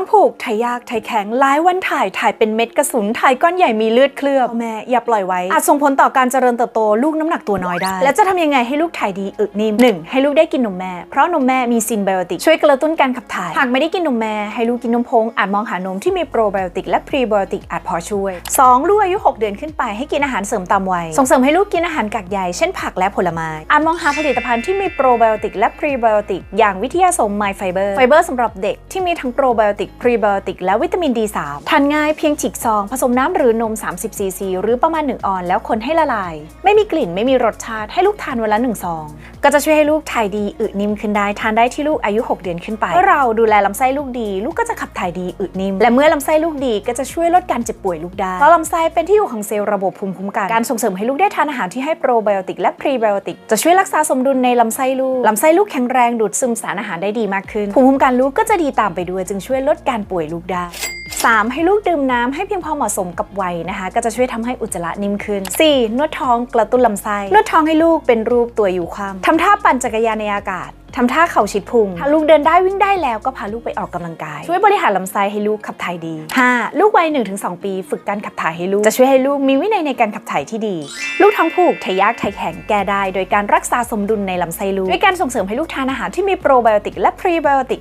องผูก ถ่ายยาก ถ่ายแข็งหลายวันถ่าย ถ่ายเป็นเม็ดกระสุน ถ่ายก้อนใหญ่มีเลือดเคลือบแม่ อย่าปล่อยไว้ อาจส่งผลต่อการเจริญเติบโตลูกน้ำหนักตัวน้อยได้ แล้วจะทำยังไงให้ลูกถ่ายดีอึนิ่มหนึ่งให้ลูกได้กินนมแม่ เพราะนมแม่มีซินไบโอติกช่วยกระตุ้นการขับถ่าย หากไม่ได้กินนมแม่ ให้ลูกกินนมพงอาจมองหานมที่มีโปรไบโอติกและพรีไบโอติกอาจพอช่วย 2. ลูกอายุ 6 เดือนขึ้นไปให้กินอาหารเสริมตามวัย ส่งเสริมให้ลูกกินอาหารกากใยเช่นผักและผลไม้ อาจมองหาผลิตภัณฑ์ที่มีโปรไบโอติกและพรีไบโอติกอย่างวิทยาสมไมไฟเบอร์ไฟเบอร์สำหรับเด็กที่มีทั้งโปรไบโอติกพรีไบโอติกและวิตามิน D3 ทานง่ายเพียงฉีกซอง ผสมน้ำหรือนม 30ซีซีหรือประมาณ 1 ออนแล้วคนให้ละลาย ไม่มีกลิ่นไม่มีรสชาติให้ลูกทานวันละ1ซอง ก็จะช่วยให้ลูกถ่ายดีอึนิ่มขึ้นได้ทานได้ที่ลูกอายุ 6 เดือนขึ้นไปเมื่อเราดูแลลำไส้ลูกดี ลูกก็จะขับถ่ายดีอึนิ่มและเมื่อลำไส้ลูกดีก็จะช่วยลดการเจ็บป่วยลูกได้เพราะลำไส้เป็นที่อยู่ของเซลล์ระบบภูมิคุ้มกันการส่งเสริมให้ลูกได้ทานอาหารที่ให้โปรไบโอติกและพรีไบโอติกจะช่วยรักษาสมดุลในลำไส้ลูกลำไส้ลูกแข็งแรงดูดซึมสารอาหารได้ดีมากขึ้นภูมิคุ้มกันลูกก็จะดีตามไปด้วย จึงช่วยลดการป่วยลูกได้ 3. ให้ลูกดื่มน้ำให้เพียงพอเหมาะสมกับวัยนะคะ ก็จะช่วยทำให้อุจจาระนิ่มขึ้น 4. นวดท้องกระตุ้นลำไส้นวดท้องให้ลูกเป็นรูปตัวอยู่ความทำท่าปั่นจักรยานในอากาศทำท่าเข่าชิดพุง ถ้าลูกเดินได้วิ่งได้แล้วก็พาลูกไปออกกำลังกาย ช่วยบริหารลำไส้ให้ลูกขับถ่ายดี 5. ลูกวัย 1-2 ปี ฝึกการขับถ่ายให้ลูก จะช่วยให้ลูกมีวินัยในการขับถ่ายที่ดี ลูกท้องผูกถ่ายยากถ่ายแข็งแก้ได้ โดยการรักษาสมดุลในลำไส้ลูก ด้วยการส่งเสริมให้ลูกทานอาหารที่มีโปรไบโอติกและพรีไบโอติก